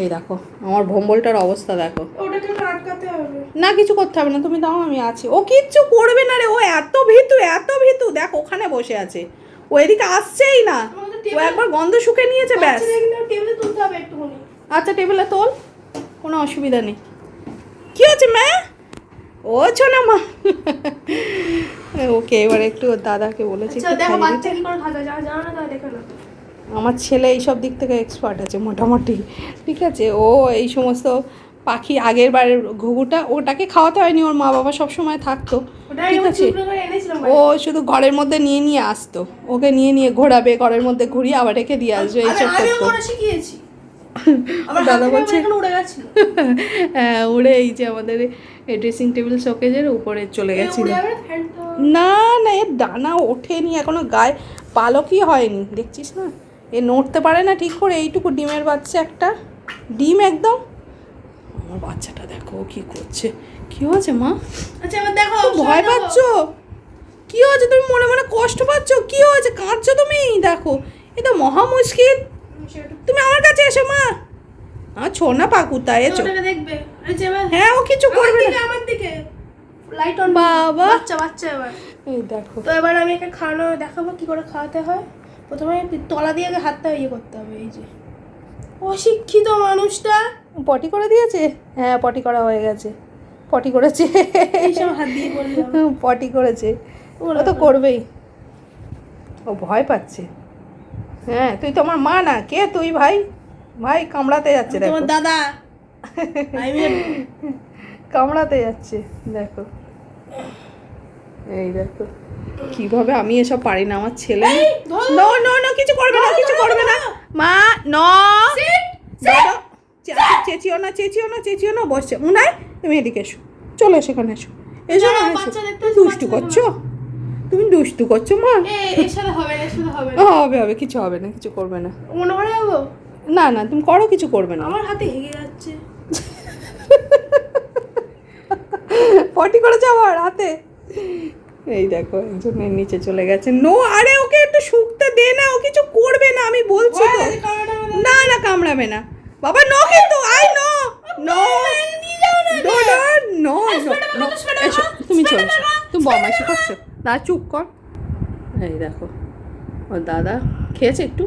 এই দেখো আমার ভম্বলটার অবস্থা দেখো। না কিছু করতে হবে না তুমি দাও আমি আছি। ও কিচ্ছু করবে না রে ও এত ভীতু এত ভীতু। দেখ ওখানে বসে আছে। ও এদিকে আসছেই না। ও একবার গন্ধ শুকে নিয়েছে ব্যাস। আচ্ছা টেবিলে তোল। কোনো অসুবিধা নেই। কি হচ্ছে ম্যা ও ছোনা মা। ওকে এবার একটু দাদাকে বলেছি আচ্ছা দেখো বাচ্চা কি করে জানো না দেখো না আমার ছেলে এইসব দিক থেকে এক্সপার্ট আছে মোটামুটি। ঠিক আছে? ও এই সমস্ত পাখি আগের বারের ঘুঘুটা ওটাকে খাওয়াতে হয়নি ওর মা বাবা সব সময় থাকতো ঠিক আছে? ও শুধু ঘরের মধ্যে নিয়ে নিয়ে আসতো। ওকে নিয়ে নিয়ে ঘোরাবে ঘরের মধ্যে ঘুরিয়ে আবার রেখে দিয়ে আসবে এইসব করতো। দাদা বলছে- উড়ে হ্যাঁ উড়ে এই যে আমাদের ড্রেসিং টেবিল শোকেজের উপরে চলে গেছিল। না না এর ডানা ওঠেনি এখনও গায়ে পালকই হয়নি। দেখছিস না? এ নড়তে পারে না ঠিক করে এইটুকু ডিমের বাচ্চা একটা। ডিম একদম। আমার বাচ্চাটা দেখো কি করছে। কি হয়েছে মা? আচ্ছা এবার দেখো ভয় পাচ্ছ? কি হয়েছে? তুমি মনে মনে কষ্ট পাচ্ছ? কি হয়েছে? কাঁদছো তুমি? দেখো এ তো মহা মুশকিল। তুমি আমার কাছে এসো মা। আমার ছোনা পাকুতা এসো হ্যাঁ ও কিছু করবে না। আমার দিকে। লাইট অন বাবা। বাচ্চা বাচ্চা এবার। এই দেখো। তো এবার আমি একে খাওয়ানো দেখাবো কি করে খাওয়াতে হয়। প্রথমে তলা দিয়ে আগে হাতটা ইয়ে করতে হবে এই যে। অশিক্ষিত মানুষটা। পটি করে দিয়েছে? হ্যাঁ পটি করা হয়ে গেছে। পটি করেছে। হাত দিয়ে পটি করেছে। ও ওরা তো করবেই। ও ভয় পাচ্ছে। হ্যাঁ তুই তো আমার মা না। কে তুই ভাই? ভাই কামড়াতে যাচ্ছে দেখো। দাদা। কামড়াতে যাচ্ছে দেখো। এই দেখো। কীভাবে আমি এসব পারি না? আমার ছেলে। নো নো নো কিছু করবে না কিছু করবে না। মা ন চেঁচিও না চেঁচিও না চেঁচিও না বসছে। উনাই তুমি এদিকে এসো। চলো সেখানে এসো। এসো না এসো। তুমি দুষ্টু করছ? তুমি দুষ্টু করছ মা? হবে হবে কিছু হবে না কিছু করবে না। মনে না না তুমি করো কিছু করবে না। আমার হাতে হেগে যাচ্ছে। পটি করেছে আবার হাতে? এই দেখো একজন এর নিচে চলে গেছে। নো আরে ওকে একটু শুকতে দে না ও কিছু করবে না আমি বলছি তো। না। না কামড়াবে না। বাবা নো কিন্তু আই নো নো না নো তুমি চলে এসো তুমি বমাই শেখাচ্ছ না চুপ কর। এই দেখো ও দাদা খেয়েছে একটু।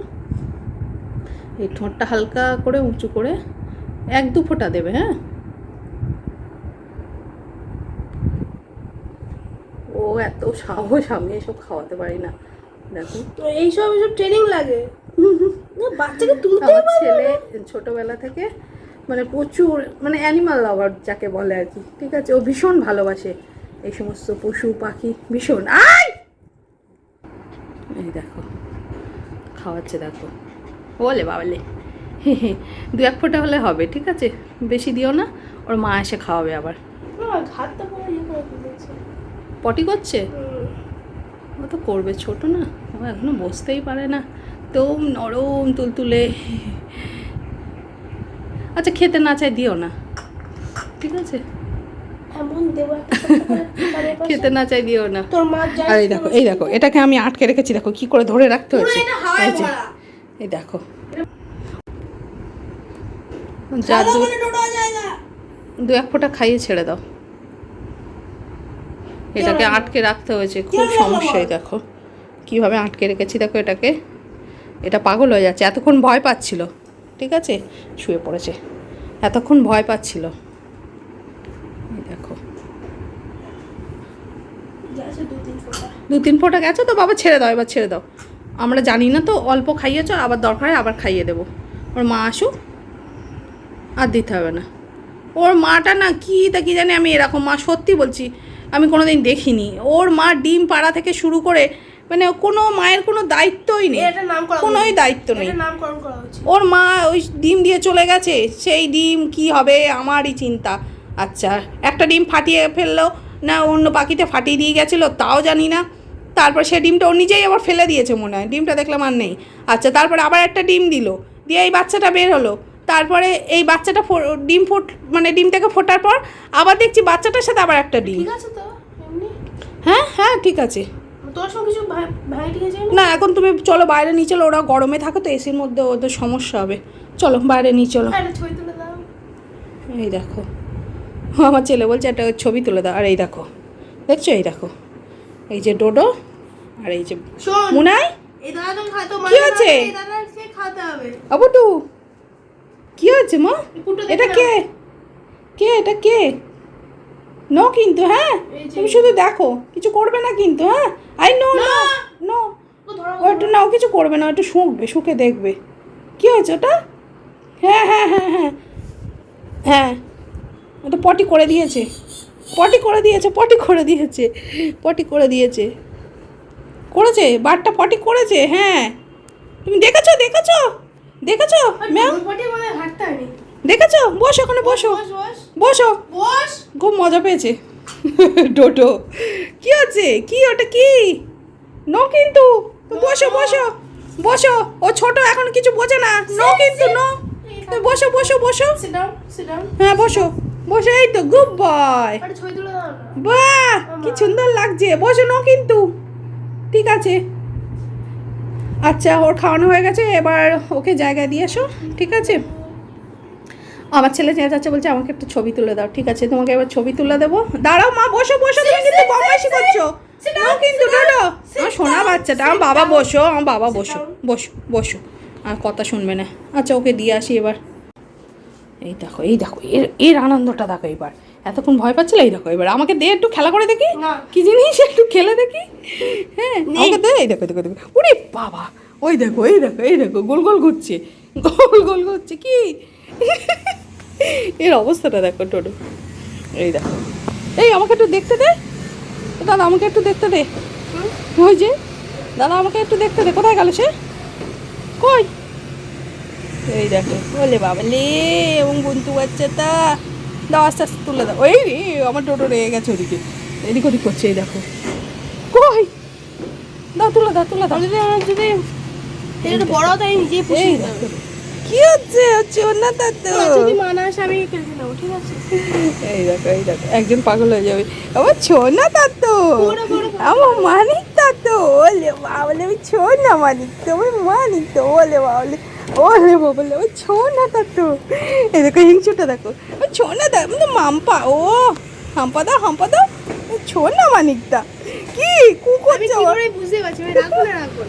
এই ঠোঁটটা হালকা করে উঁচু করে এক দু ফোঁটা দেবে হ্যাঁ? ও এত সাহস আমি এসব খাওয়াতে পারি না। দেখো। তো এইসব এইসব ট্রেনিং লাগে। বাচ্চাকে তুলতে ছেলে ছোটবেলা থেকে মানে প্রচুর মানে অ্যানিমাল লাভার যাকে বলে আর কি ঠিক আছে? ও ভীষণ ভালোবাসে এই সমস্ত পশু পাখি ভীষণ। আই এই দেখো খাওয়াচ্ছে দেখো। বলে বাবলে। দু এক ফোঁটা হলে হবে ঠিক আছে? বেশি দিও না ওর মা এসে খাওয়াবে আবার। হাতটা পুরো ইয়ে করে ফেলেছে। পটি করছে। ও তো করবে ছোট না। ও এখনও বসতেই পারে না। তো নরম তুলতুলে। আচ্ছা খেতে না চাই দিও না। ঠিক আছে। খেতে না চাই দিও না। আর এই দেখো এই দেখো এটাকে আমি আটকে রেখেছি দেখো কি করে ধরে রাখতে হয়েছে। এই দেখো। যা দু বলে টোটো জায়গা। দু এক ফোঁটা খাইয়ে ছেড়ে দাও। এটাকে? আটকে রাখতে হয়েছে। খুব সমস্যায় দেখো। কীভাবে আটকে রেখেছি দেখো এটাকে? এটা পাগল হয়ে যাচ্ছে। এতক্ষণ ভয় পাচ্ছিল ঠিক আছে? শুয়ে পড়েছে। এতক্ষণ ভয় পাচ্ছিল। দেখো। দু তিন ফোঁটা। দু তিন ফোঁটা গেছে তো বাবা ছেড়ে দাও এবার ছেড়ে দাও। আমরা জানি না তো অল্প খাইয়েছো আবার দরকার হয় আবার খাইয়ে দেবো। ওর মা আসুক আর দিতে হবে না। ওর মাটা না কি তা কি জানি আমি এরকম মা সত্যি বলছি। আমি কোনো দিন দেখিনি। ওর মা ডিম পাড়া থেকে শুরু করে মানে কোনো মায়ের কোনো দায়িত্বই নেই। কোনোই দায়িত্ব নেই। ওর মা ওই ডিম দিয়ে চলে গেছে সেই ডিম কি হবে আমারই চিন্তা। আচ্ছা একটা ডিম ফাটিয়ে ফেলল না অন্য পাখিতে ফাটিয়ে দিয়ে গেছিল তাও জানি না। তারপর সে ডিমটা ও নিজেই আবার ফেলে দিয়েছে মনে হয়। ডিমটা দেখলাম আর নেই। আচ্ছা তারপরে আবার একটা ডিম দিল। দিয়ে এই বাচ্চাটা বের হলো। তারপরে এই বাচ্চাটা ডিম ফুট মানে ডিম থেকে ফোটার পর আবার দেখছি বাচ্চাটার সাথে আবার একটা ডিম। ঠিক আছে তো হ্যাঁ হ্যাঁ ঠিক আছে। না এখন তুমি চলো বাইরে নিয়ে চলো ওরা গরমে থাকে তো এসির মধ্যে ওদের সমস্যা হবে। চলো বাইরে নিয়ে চলো। এই দেখো। আমার ছেলে বলছে একটা ছবি তুলে দাও। আর এই দেখো। দেখছ? এই দেখো। এই যে ডোডো আর এই যে মুনাই। কি আছে? হবে। আবুটু কি হয়েছে মা? এটা। কে? কে এটা কে? নো কিন্তু হ্যাঁ? তুমি শুধু দেখো কিছু করবে না কিন্তু হ্যাঁ? I know! নো নো ও ও একটু নাও কিছু করবে না ও একটু শুকবে শুকে দেখবে। কি হয়েছে ওটা? হ্যাঁ হ্যাঁ হ্যাঁ হ্যাঁ। হ্যাঁ। ওটা পটি করে দিয়েছে। পটি করে দিয়েছে পটি করে দিয়েছে পটি করে দিয়েছে। করেছে? বারটা পটি করেছে? হ্যাঁ। তুমি দেখেছ দেখেছ? দেখেছ ম্যাম দেখেছ? বসো ওখানে বসো বস। বস খুব মজা পেয়েছে। টোটো কি আছে কি ওটা কি? নো কিন্তু। বসো বসো। বসো। ও ছোট এখন কিছু বোঝে না। নো কিন্তু নো বসো বসো বসো। হ্যাঁ বসো। বসো এই তো গুড বয় বাহ! কি সুন্দর লাগছে। বসো নো কিন্তু। ঠিক আছে। আচ্ছা ওর খাওয়ানো হয়ে গেছে এবার ওকে জায়গায় দিয়ে এসো ঠিক আছে? আমার ছেলে যে যাচ্ছে বলছে আমাকে একটা ছবি তুলে দাও। ঠিক আছে তোমাকে এবার ছবি তুলে দেবো। দাঁড়াও মা বসো বসো তুমি কিন্তু বদমাইশি করছ। কিন্তু ডোডো আমার সোনা বাচ্চাটা আমার বাবা বসো আমার বাবা বসো বসো বসো। আর কথা শুনবে না। আচ্ছা ওকে দিয়ে আসি এবার। এই দেখো এই দেখো এর এর আনন্দটা দেখো এবার। এতক্ষণ ভয় পাচ্ছিল? এই দেখো এবার আমাকে দে একটু খেলা করে দেখি। না। কি জিনিস? একটু খেলে দেখি। হ্যাঁ আমাকে দে এই দেখো দেখো দেখো। উরে বাবা ওই দেখো এই দেখো এই দেখো গোল গোল ঘুরছে। গোল গোল ঘুরছে কি? এর অবস্থাটা দেখো টোটো। এই দেখো। এই আমাকে একটু দেখতে দে। দাদা আমাকে একটু দেখতে দে। ওই যে দাদা আমাকে একটু দেখতে দে। কোথায় গেল সে? কই? এই দেখো বলে বাবা লে এবং বন্ধু বাচ্চাটা। দাও আস্তে আস্তে তুলে দাও। ওই রে আমার টোটো রেগে গেছে ওদিকে। এদিক ওদিক করছে এই দেখো। কই? দাও তুলে দাও তুলে দাও। যদি যদি এটা বড় তাই নিজেই পুষে কি হচ্ছে? হচ্ছে না তার তো তোমার যদি মানা আসে আমি কেটে নেব ঠিক আছে? এই দেখো এই দেখো একজন পাগল হয়ে যাবে। আমার ছোনা তার তো। আমার মানিক তার তো ওলে বাবলে ওই ছোনা মানিক। তো ওই মানিক তো ওলে বাবলে ওলে বাবলে ওই ছোনা তার তো এই দেখো। হিংসুটা দেখো ছোনা দা মানে মাম্পা ও হাম্পা দা হাম্পা দা ছোনা মানিকটা কি কু আমি করছ বুঝতে পারছি? আমি রাখব না রাখব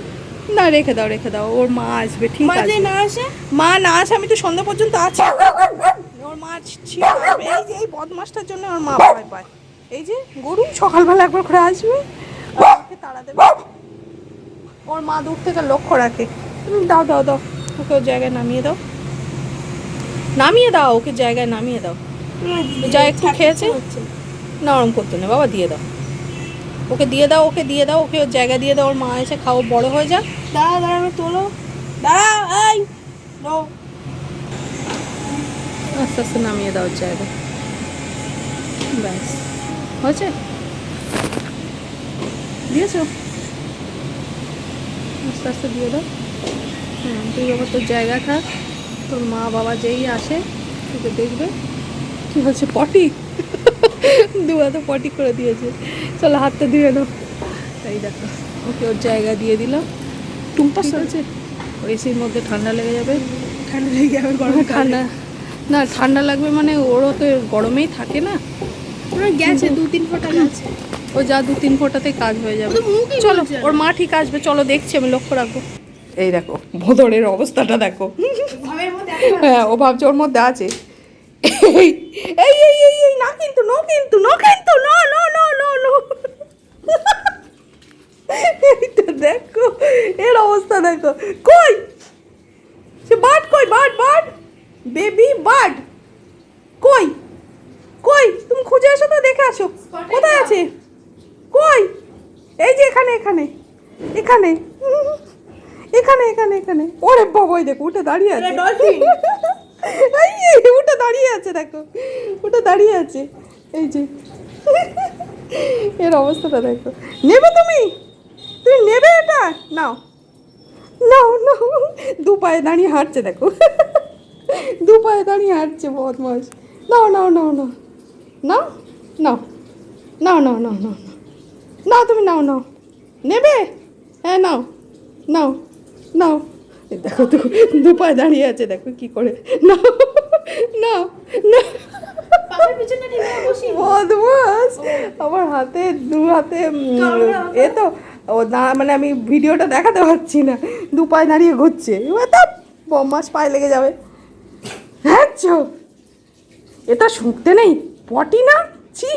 না। রেখে দাও রেখে দাও ওর মা আসবে ঠিক আছে। না আসে? মা না আসে আমি তো সন্ধ্যা পর্যন্ত আছি। ওর মা এই যে এই বদমাসটার জন্য ওর মা ভয় পায়। এই যে গরু সকালবেলা একবার করে আসবে ওকে তাড়া দেবে। ওর মা দূর থেকে লক্ষ্য রাখে। তুমি দাও দাও দাও ওকে ওর জায়গায় নামিয়ে দাও। নামিয়ে দাও, ওকে জায়গায় নামিয়ে দাও। যা একটু খেয়েছে না ওরম করতে নেই বাবা দিয়ে দাও। ওকে দিয়ে দাও, ওকে দিয়ে দাও, ওকে ওর জায়গা দিয়ে দাও, ওর মা এসে খাও বড় হয়ে যাক। দাঁড়া দাঁড়া তোলো। দাঁড়াও এই নো আস্তে আস্তে নামিয়ে দাও জায়গায় ব্যাস। হয়েছে? দিয়েছ? আস্তে আস্তে দিয়ে দাও। হ্যাঁ তুই আবার তোর জায়গা থাক তোর মা বাবা যেই আসে তোকে দেখবে। কি হচ্ছে পটি? দু হাতে পটি করে দিয়েছে। চলো হাতটা ধুয়ে দাও এই দেখো ওকে ওর জায়গা দিয়ে দিলাম। টুম্পা আছে? এসির মধ্যে ঠান্ডা লেগে যাবে। ঠান্ডা লেগে যাবে গরম ঠান্ডা না ঠান্ডা লাগবে মানে ওরও তো গরমেই থাকে না। পুরো গেছে দু তিন ফোঁটা গেছে। ও যা দু তিন ফোঁটাতেই কাজ হয়ে যাবে। চলো ওর মা ঠিক আসবে চলো দেখছি আমি লক্ষ্য রাখব। এই দেখো, ভোদরের অবস্থাটা দেখো। হ্যাঁ ও ভাবছে ওর মধ্যে আছে। এই এই এই এই না কিন্তু, নো কিন্তু নো কিন্তু, no no no no no. দেখো, এর অবস্থা দেখো। কই? সে বার্ড কই? Bird bird? Baby bird. কই? কই? তুমি খুঁজে এসো তো, দেখে আসো। কোথায় আছে? কই? এই যে এখানে এখানে এখানে। এখানে এখানে এখানে। ওরে বাবা ওই দেখো উঠে দাঁড়িয়ে আছে। উঠে দাঁড়িয়ে আছে দেখো। উঠে দাঁড়িয়ে আছে। এই যে। এর অবস্থাটা দেখো। নেবে তুমি? তুমি নেবে এটা? নাও। নাও নাও। দু পায়ে দাঁড়িয়ে হাঁটছে দেখো। দু পায়ে দাঁড়িয়ে হাঁটছে বদমাস নাও নাও নাও। নাও নাও। নাও নাও নাও নাও নাও। নাও তুমি নাও নাও। নেবে? হ্যাঁ নাও। নাও। নাও। দেখো তো দু পায়ে দাঁড়িয়ে আছে দেখো কি করে। নাও নাও না। বদমাস। আমার হাতে দু হাতে এ তো ও না মানে আমি ভিডিওটা দেখাতে পারছি না। দু পায়ে দাঁড়িয়ে ঘুরছে। বদমাস পায়ে লেগে যাবে। হ্যাঁ এটা শুকতে নেই। পটি না? ছি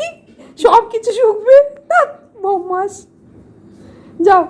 সব কিছু শুকবে বদমাস। যাও।